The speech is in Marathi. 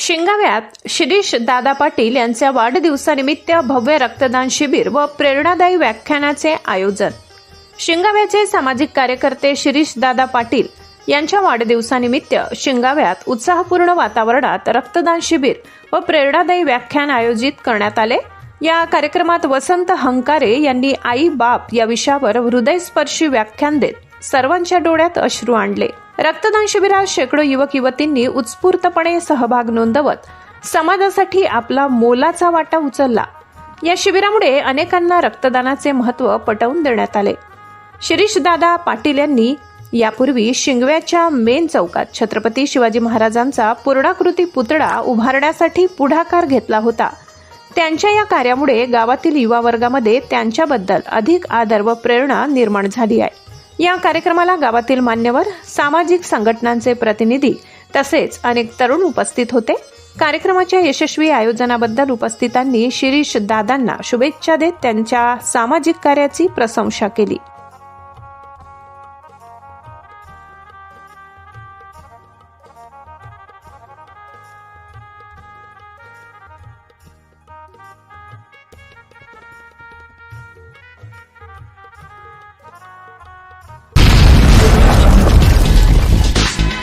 शिंगाव्यात शिरीष दादा पाटील यांच्या वाढदिवसानिमित्त भव्य रक्तदान शिबिर व प्रेरणादायी व्याख्यानाचे आयोजन. शिंगाव्याचे सामाजिक कार्यकर्ते शिरीष दादा पाटील यांच्या वाढदिवसानिमित्त शिंगाव्यात उत्साहपूर्ण वातावरणात रक्तदान शिबिर व प्रेरणादायी व्याख्यान आयोजित करण्यात आले. या कार्यक्रमात वसंत हंकारे यांनी आई बाप या विषयावर हृदयस्पर्शी व्याख्यान देत सर्वांच्या डोळ्यात अश्रू आणले. रक्तदान शिबिरात शेकडो युवक युवतींनी उत्स्फूर्तपणे सहभाग नोंदवत समाजासाठी आपला मोलाचा वाटा उचलला. या शिबिरामुळे अनेकांना रक्तदानाचे महत्त्व पटवून देण्यात आले. शिरीषदादा पाटील यांनी यापूर्वी शिंगव्याच्या मेन चौकात छत्रपती शिवाजी महाराजांचा पूर्णाकृती पुतळा उभारण्यासाठी पुढाकार घेतला होता. त्यांच्या या कार्यामुळे गावातील युवा वर्गामध्ये त्यांच्याबद्दल अधिक आदर व प्रेरणा निर्माण झाली आहे. या कार्यक्रमाला गावातील मान्यवर सामाजिक संघटनांचे प्रतिनिधी तसेच अनेक तरुण उपस्थित होते. कार्यक्रमाच्या यशस्वी आयोजनाबद्दल उपस्थितांनी शिरीष दादांना शुभेच्छा देत त्यांच्या सामाजिक कार्याची प्रशंसा केली.